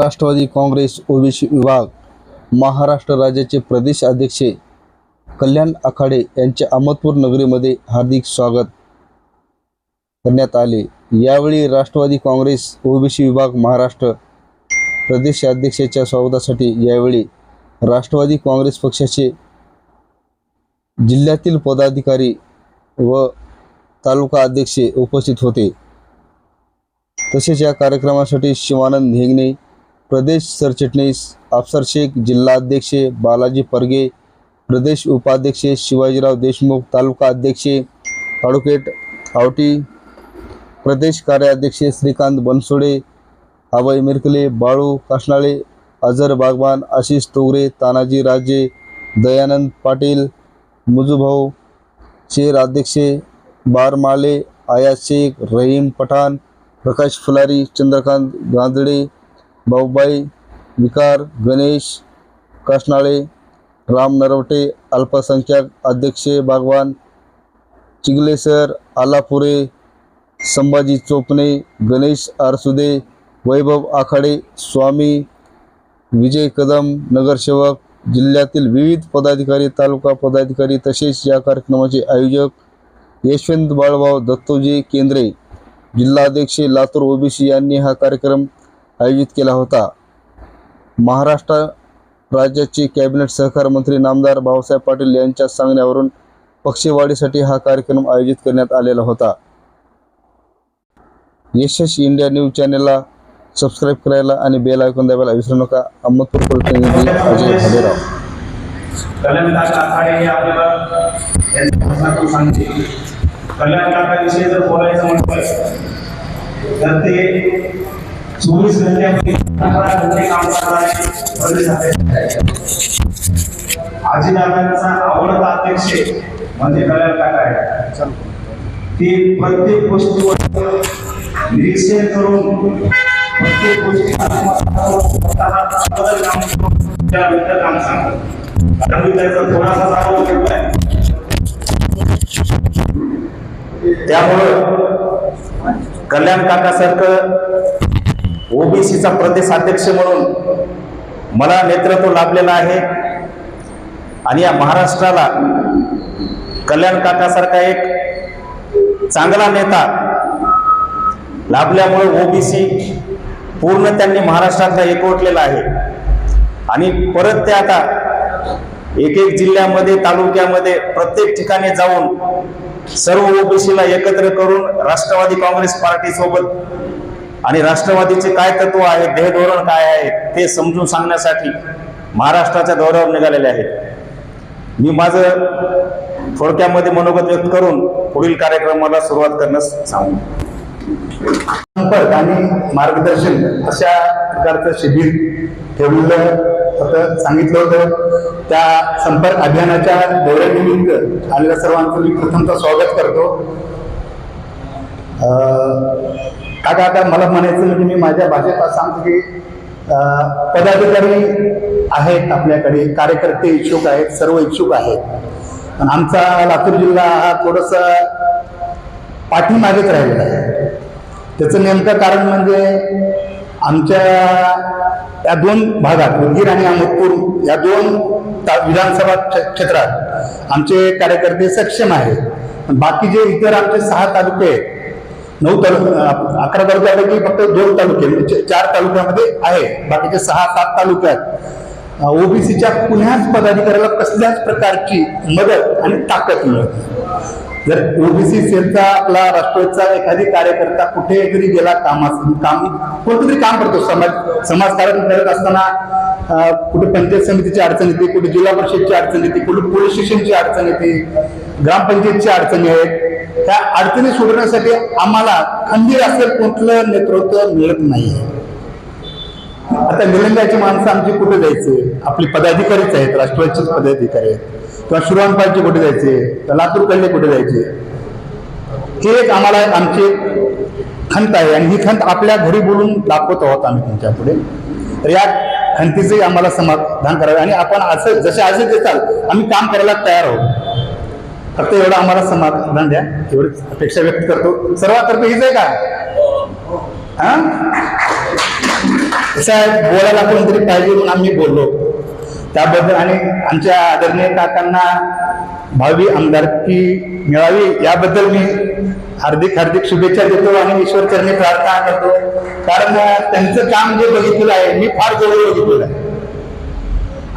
Rashtrawadi Congress OBC विभाग महाराष्ट्र राज्याचे प्रदेश अध्यक्ष कल्याण आखाडे यांचे अहमदपूर नगरीमध्ये हार्दिक स्वागत करण्यात आले. यावेळी राष्ट्रवादी काँग्रेस ओबीसी विभाग महाराष्ट्र प्रदेश अध्यक्षाच्या स्वागतासाठी यावेळी राष्ट्रवादी काँग्रेस पक्षाचे जिल्ह्यातील पदाधिकारी व तालुका अध्यक्ष उपस्थित होते. तसेच या कार्यक्रमासाठी शिवानंद हेगणे प्रदेश सरचिटणीस अफसर शेख जिल्हाध्यक्ष बालाजी परगे प्रदेश उपाध्यक्ष शिवाजीराव देशमुख तालुका अध्यक्ष ॲडव्होकेट आवटी प्रदेश कार्याध्यक्ष श्रीकांत बनसोडे अभय मिरकले बाळू कासनाळे अझर बागवान आशिष तोगरे तानाजी राजे दयानंद पाटील मुजूभाऊ शेर अध्यक्ष बारमाले आयाज शेख रहीम पठाण प्रकाश फुलारी चंद्रकांत गांजडे भाऊबाई विकार गणेश कासनाळे राम नरवटे अल्पसंख्याक अध्यक्ष भागवान चिगलेसर आलापुरे संभाजी चोपणे गणेश आरसुदे वैभव आखाडे स्वामी विजय कदम नगरसेवक जिल्ह्यातील विविध पदाधिकारी तालुका पदाधिकारी तसेच या कार्यक्रमाचे आयोजक यशवंत बाळभाऊ दत्तोजी केंद्रे जिल्हाध्यक्ष लातूर ओबीसी यांनी हा कार्यक्रम आयोजित केला होता. महाराष्ट्र राज्याचे कॅबिनेट सहकार मंत्री नामदार भाऊसाहेब पाटील यांच्या सांगण्यावरून पक्षीवाढीसाठी हा कार्यक्रम आयोजित करण्यात आलेला होता. यशस इंडिया न्यूज चॅनलला सबस्क्राईब करायला आणि बेल ऐकून द्यायला विसरू नका. अहमदपूर प्रतिनिधी अजय भालेराव. कल्याण काका आखाडे हे आपल्याला सांगते. जर बोलायचं म्हटलं तर ते चोवीस घंट्यामध्ये अठरा घंटे काम करणारे प्रदेश अध्यक्ष आहेत. आजीदादांचा आवडता अध्यक्ष म्हणजे कल्याण काका आहे ते प्रत्येक गोष्टीवर निरीक्षण करून प्रत्येक गोष्टी बदल काम सांगतो. त्याचा थोडासा अनुभव घेतलाय. त्यामुळं कल्याण काका सारखं ओबीसीचा प्रदेश अध्यक्ष म्हणून मला नेतृत्व लाभलेलं आहे. आणि या महाराष्ट्राला कल्याण काकासारखा एक चांगला नेता लाभल्यामुळे ओबीसी पूर्ण त्यांनी महाराष्ट्रातला एकवटलेला आहे. आणि परत ते आता एक एक जिल्ह्यामध्ये तालुक्यामध्ये प्रत्येक ठिकाणी जाऊन सर्व ओबीसीला एकत्र करून राष्ट्रवादी काँग्रेस पार्टीसोबत आणि राष्ट्रवादीचे काय तत्व आहे देह धोरण काय आहे ते समजून सांगण्यासाठी महाराष्ट्राच्या दौऱ्यावर निघालेले आहेत. मी माझं थोडक्यामध्ये मनोगत व्यक्त करून पुढील कार्यक्रमाला सुरुवात करण्यास सांगू संपर्क आणि मार्गदर्शन अशा प्रकारचं शिबिर ठेवलेलं होतं सांगितलं होतं. त्या संपर्क अभियानाच्या दौऱ्यानिमित्त आलेल्या सर्वांचं मी प्रथमतः स्वागत करतो. आता आता मला म्हणायचं म्हणजे मी माझ्या भाषेत असं सांगतो की पदाधिकारी आहेत आपल्याकडे कार्यकर्ते इच्छुक आहेत सर्व इच्छुक आहेत. पण आमचा लातूर जिल्हा हा थोडंसं पाठीमागेच राहिलेला आहे. त्याचं नेमकं कारण म्हणजे आमच्या या दोन भागात उदगीर आणि अहमदपूर या दोन ता- विधानसभा क्ष- क्षेत्रात आमचे कार्यकर्ते सक्षम आहेत. पण बाकी जे इतर आमचे सहा तालुके आहेत नऊ तालुका अकरा तालुक्यापैकी फक्त दोन तालुके म्हणजे चार तालुक्यामध्ये आहे. बाकीचे सहा सात तालुक्यात ओबीसीच्या कुण्याच पदाधिकाऱ्याला कसल्याच प्रकारची मदत आणि ताकद मिळत जर ओबीसी सेलचा आपला राष्ट्रवादीचा एखादी कार्यकर्ता कुठे तरी गेला कामास काम कोणतं तरी काम करतो समाज समाजकारण करत असताना कुठे पंचायत समितीची अडचण येते कुठे जिल्हा परिषदची अडचण येते कुठे पोलीस स्टेशनची अडचण येते ग्रामपंचायतची अडचणी आहेत त्या अडचणी सोडवण्यासाठी आम्हाला खंबीर असं कुठलं नेतृत्व मिळत नाही आता निलंग्याची माणसं आमची कुठे जायचे आपले पदाधिकारीच आहेत राष्ट्रवादीचेच पदाधिकारी आहेत. किंवा शिरवानपालचे कुठे जायचे तर लातूरकडले कुठे जायचे हे एक आम्हाला आमची खंत आहे आणि ही खंत आपल्या घरी बोलून दाखवत आहोत आम्ही तुमच्यापुढे. तर या खंतीचंही आम्हाला समाधान करावे आणि आपण असं जसे असे देताल आम्ही काम करायला तयार आहोत. फक्त एवढं आम्हाला समाधान द्या. एवढीच अपेक्षा व्यक्त करतो. सर्वातर्फे तर हीच आहे का? हा? कसं बोलायला कोणतरी पाहिजे म्हणून आम्ही बोललो. त्याबद्दल आणि आमच्या आदरणीय काकांना भावी आमदारकी मिळावी याबद्दल मी हार्दिक हार्दिक शुभेच्छा देतो आणि ईश्वरचरणी प्रार्थना करतो. कारण त्यांचं काम जे बघितलेलं आहे मी फार जवळ बघितलेलं आहे.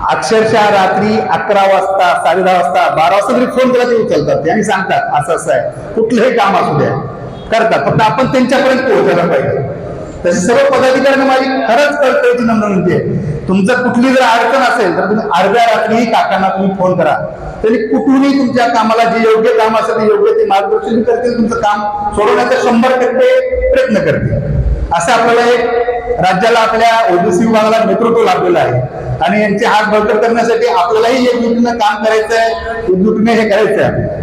अक्षरशः रात्री अकरा वाजता साडे दहा वाजता बारा वाजता तरी फोन केला ते उचलतात. ते आणि सांगतात असं असं आहे. कुठलंही काम असू द्या. करतात. फक्त आपण त्यांच्यापर्यंत पोहोचायला पाहिजे. तसे सर्व पदाधिकाऱ्यांना माझी खरंच कळकळीची नम्र विनंती आहे. तुमचं कुठली जर अडचण असेल तर तुम्ही अर्ध्या रात्रीही काकांना तुम्ही फोन करा. त्यांनी कुठूनही तुमच्या कामाला जे योग्य काम असेल ते योग्य ते मार्गदर्शन करतील तुमचं काम सोडवण्याचा शंभर टक्के प्रयत्न करतील. असं आपल्याला एक राज्याला आपल्या ओबीसी विभागाला नेतृत्व लाभलेलं आहे. आणि यांचे हात बळकट करण्यासाठी आपल्यालाही एकजुटीनं काम करायचं आहे एकजुटीने हे करायचं आहे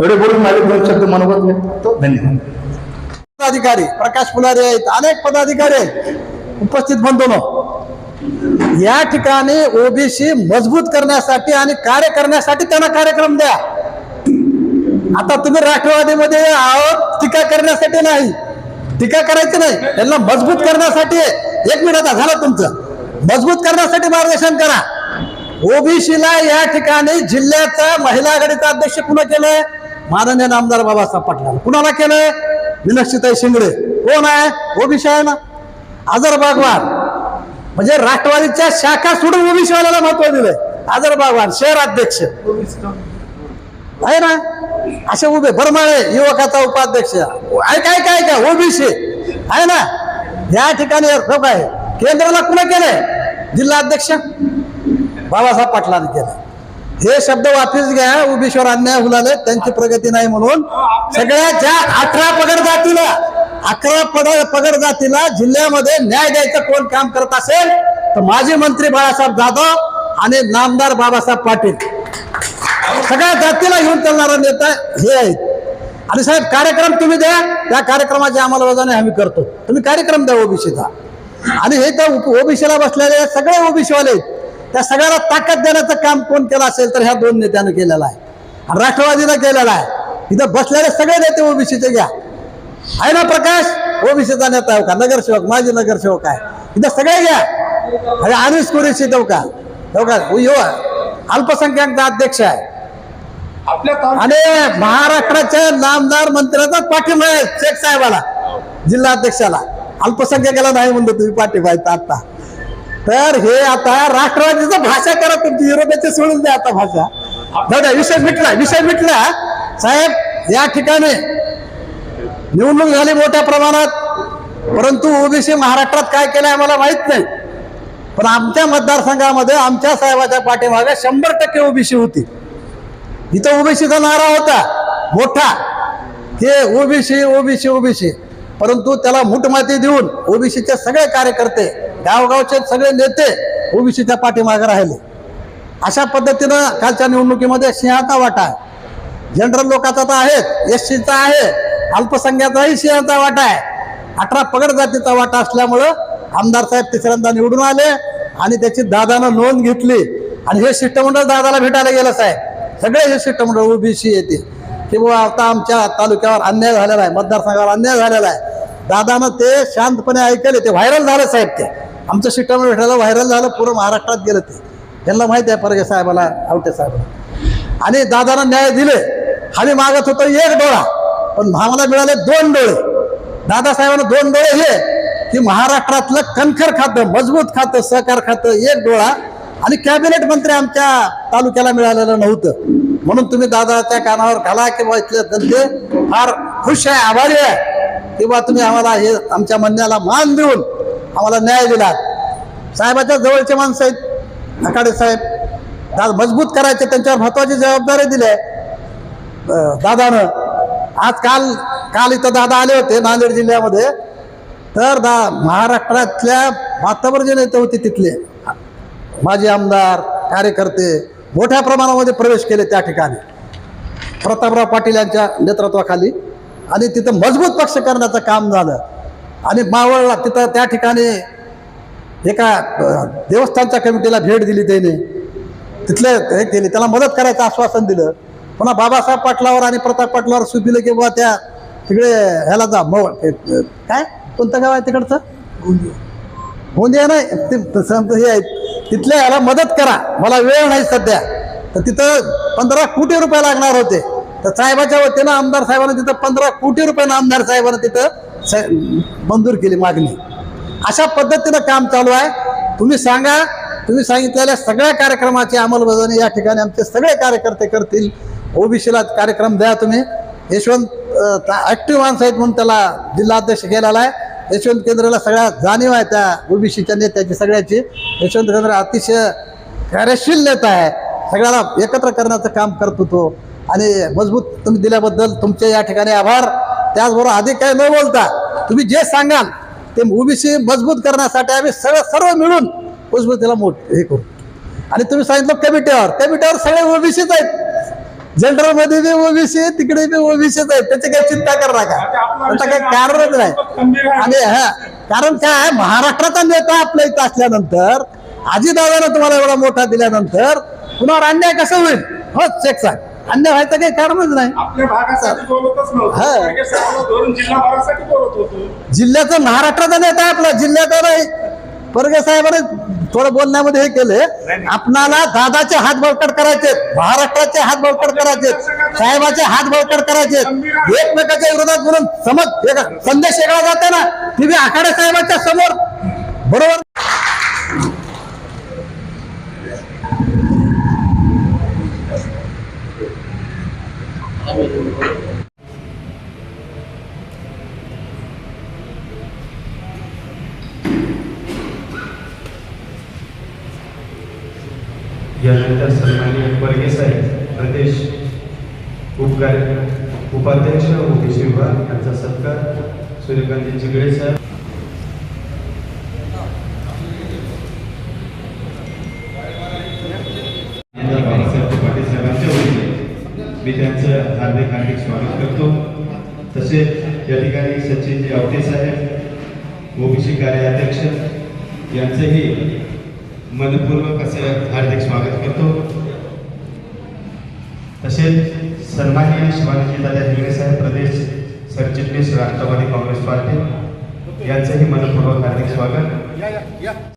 एवढे बोलून माझे दोन शब्द मनोगत तो धन्यवाद. पदाधिकारी प्रकाश फुलारे आहेत. अनेक पदाधिकारी आहेत. उपस्थित बंधून या ठिकाणी ओबीसी मजबूत करण्यासाठी आणि कार्य करण्यासाठी त्यांना कार्यक्रम द्या. आता तुम्ही राष्ट्रवादीमध्ये आहोत टीका करण्यासाठी नाही. टीका करायची नाही. त्यांना मजबूत करण्यासाठी एक मिनिट आता झालं तुमचं. मजबूत करण्यासाठी मार्गदर्शन करा. ओबीसीला या ठिकाणी जिल्ह्याचा महिला आघाडीचा अध्यक्ष कुणा केलंय? माननीय नामदार बाबासाहेब पाटला कुणाला केलंय? विनक्षिताई शिंगडे. कोण आहे? ओबीसी आहे ना? आजर बागवान. म्हणजे राष्ट्रवादीच्या शाखा सोडून ओबीसी वाल्याला महत्त्व दिलंय. आजर बागवान शहर अध्यक्ष. आहे ना? असे उभे बरमाळे युवकाचा उपाध्यक्ष. आहे काय काय काय? ओबीसी. आहे ना? या ठिकाणी आहे. केंद्राला कुणा केलंय? जिल्हा अध्यक्ष? बाबासाहेब पाटलांनी केलं हे शब्द वापिस घ्या. उभीश्वर अन्याय उलाले त्यांची प्रगती नाही म्हणून सगळ्या ज्या अठरा पगड जातीला अकरा पगड पगड जातीला जिल्ह्यामध्ये न्याय द्यायचं कोण काम करत असेल तर माजी मंत्री बाळासाहेब जाधव आणि नामदार बाबासाहेब पाटील. सगळ्या जातीला घेऊन चालणारा नेता हे आहेत. आणि साहेब कार्यक्रम तुम्ही द्या त्या कार्यक्रमाची अंमलबजावणी आम्ही करतो. तुम्ही कार्यक्रम द्या ओबीसीचा. आणि हे त्या ओबीसीला बसलेले सगळे ओबीसीवाले आहेत. त्या सगळ्याला ताकद देण्याचं काम कोण केलं असेल तर ह्या दोन नेत्यानं केलेलं आहे. आणि राष्ट्रवादीनं केलेलं आहे. इथं बसलेले सगळे नेते ओबीसीचे घ्या. आहे ना प्रकाश? ओबीसीचा नेता आहे का? नगरसेवक माजी नगरसेवक आहे. इथं सगळे घ्या. अरे अनिस कुरेशी देऊ का? देऊ का? हो, हो. अल्पसंख्याक अध्यक्ष आहे. आणि महाराष्ट्राच्या नामदार मंत्र्याचा पाठिंबा आहे शेख साहेबाला जिल्हा अध्यक्षाला. अल्पसंख्याकाला नाही म्हणतो तुम्ही पाठिंबा आहे आता. तर हे आता राष्ट्रवादीचं भाषा करा तुमची युरोपियाची सोडून द्या आता भाषा. दादा विषय मिटला विषय मिटला. साहेब या ठिकाणी निवडणूक झाली मोठ्या प्रमाणात. परंतु ओबीसी महाराष्ट्रात काय केलं आम्हाला माहीत नाही. पण आमच्या मतदारसंघामध्ये आमच्या साहेबाच्या पाठीमागे शंभर टक्के ओबीसी होती. इथं ओबीसीचा नारा होता. मोठा. हे ओबीसी ओबीसी ओबीसी. परंतु त्याला मुठमाती देऊन ओबीसीचे सगळे कार्यकर्ते गावगावचे सगळे नेते ओबीसीच्या पाठीमागे राहिले. अशा पद्धतीनं कालच्या निवडणुकीमध्ये सिंहाचा वाटा आहे. जनरल लोकांचा तर आहेच. एस सीचा आहे. अल्पसंख्याचाही सिंहाचा वाटा आहे. अठरा पगड जातीचा वाटा असल्यामुळं आमदार साहेब तिसऱ्यांदा निवडून आले आणि त्याची दादानं नोंद घेतली. आणि हे शिष्टमंडळ दादाला भेटायला गेलं साहेब. सगळे हे शिष्टमंडळ ओबीसी येते की बुवा आता आमच्या तालुक्यावर अन्याय झालेला आहे मतदारसंघावर अन्याय झालेला आहे. दादानं ते शांतपणे ऐकले ते व्हायरल झालं साहेब ते. आमचं शिष्टमंडळ भेटायला व्हायरल झालं पूर्ण महाराष्ट्रात गेलं ते. त्यांना माहिती आहे परगे साहेबाला आवटे साहेबाला. आणि दादानं न्याय दिले. आम्ही मागत होतो एक डोळा पण आम्हाला मिळाले दोन डोळे. दादासाहेबांना दोन डोळे हे की महाराष्ट्रातलं कणखर खातं मजबूत खातं सहकार खातं एक डोळा. आणि कॅबिनेट मंत्री आमच्या तालुक्याला मिळालेलं नव्हतं. म्हणून तुम्ही दादाच्या कानावर घाला किंवा इथले धंदे फार खुश आहे आभारी आहे. किंवा तुम्ही आम्हाला हे आमच्या म्हणण्याला मान देऊन आम्हाला न्याय दिला. साहेबाच्या जवळचे माणसं आहेत आकाडे साहेब. दादा मजबूत करायचे त्यांच्यावर महत्वाची जबाबदारी दिली आहे. दादानं. आज काल काल इथं दादा आले होते नांदेड जिल्ह्यामध्ये. तर दा महाराष्ट्रातल्या वातावरण जे नेते होते तिथले. माजी आमदार कार्यकर्ते मोठ्या प्रमाणामध्ये प्रवेश केले त्या ठिकाणी. प्रतापराव पाटील यांच्या नेतृत्वाखाली आणि तिथं मजबूत पक्ष करण्याचं काम झालं. आणि मावळला तिथं त्या ठिकाणी एका देवस्थानच्या कमिटीला भेट दिली त्याने. तिथले हे केले त्याला मदत करायचं आश्वासन दिलं. पुन्हा बाबासाहेब पाटलावर आणि प्रताप पाटलावर सुपिलं की बुवा त्या तिकडे ह्याला जा मवळ काय? कोणतं गाव आहे तिकडचं? होऊन नाही ते तसं हे आहेत तिथल्या याला मदत करा. मला वेळ नाही सध्या. तर तिथं पंधरा कोटी रुपये लागणार होते. तर साहेबाच्या वतीनं आमदार साहेबांना तिथं पंधरा कोटी रुपयानं आमदार साहेबांना तिथं स- मंजूर केली मागणी. अशा पद्धतीनं काम चालू आहे. तुम्ही सांगा तुम्ही सांगितलेल्या सगळ्या कार्यक्रमाची अंमलबजावणी या ठिकाणी आमचे सगळे कार्यकर्ते करतील. ओबीसीला कार्यक्रम द्या तुम्ही. यशवंत ॲक्टिव्ह माणसं आहेत म्हणून त्याला जिल्हाध्यक्ष केलेला आहे. यशवंत केंद्राला सगळ्या जाणीव आहे त्या ओबीसीच्या नेत्याची सगळ्याची. यशवंत केंद्र अतिशय कार्यशील नेता आहे. सगळ्याला एकत्र करण्याचं काम करतो तो आणि मजबूत तुम्ही दिल्याबद्दल तुमचे या ठिकाणी आभार. त्याचबरोबर अधिक काही न बोलता तुम्ही जे सांगाल ते ओबीसी मजबूत करण्यासाठी आम्ही सगळं सर्व मिळून मजबूतीला मोठ हे करू. आणि तुम्ही सांगितलं कमिटीवर. कमिटीवर सगळे ओबीसीच आहेत. जनरलमध्ये बी ओबीसी तिकडे बी ओबीसीच आहेत त्याची काही चिंता करू नका. आता काही कारणच नाही. आणि हा कारण काय महाराष्ट्राचा नेता आपल्या इथं असल्यानंतर आजीदादानं तुम्हाला एवढा मोठा दिल्यानंतर कुणावर अन्याय कसं होईल? हो चेक सांग अन्याय व्हायचं काही कारणच नाही. हा. जिल्ह्याचा महाराष्ट्राचा नेता आहे आपला जिल्ह्याचा नाही. परगे साहेबांनी थोडं बोलण्यामध्ये हे केले. आपणाला दादाचे हात बळकट करायचे महाराष्ट्राचे हात बळकट करायचे साहेबाचे हात बळकट करायचे एकमेकाच्या विरोधात म्हणून समज संदेश वेगळा जाते ना ती आखाडे साहेबांच्या समोर. बरोबर? यानंतर सन्माननीय वर्गे साहेब प्रदेश उपकार्य उपाध्यक्ष ओबीसी विभाग यांचा सत्कार. सूर्यकांती जिगळे साहेब. मी त्यांचं हार्दिक हार्दिक स्वागत करतो. तसेच या ठिकाणी सचिनजी आवटे साहेब ओबीसी कार्याध्यक्ष यांचंही मनपूर्वक असे हार्दिक स्वागत करतो. तसेच सन्माननीय शिवाजी दादा हिंगणे साहेब प्रदेश सरचिटणीस राष्ट्रवादी काँग्रेस पार्टी यांचंही मनपूर्वक हार्दिक स्वागत.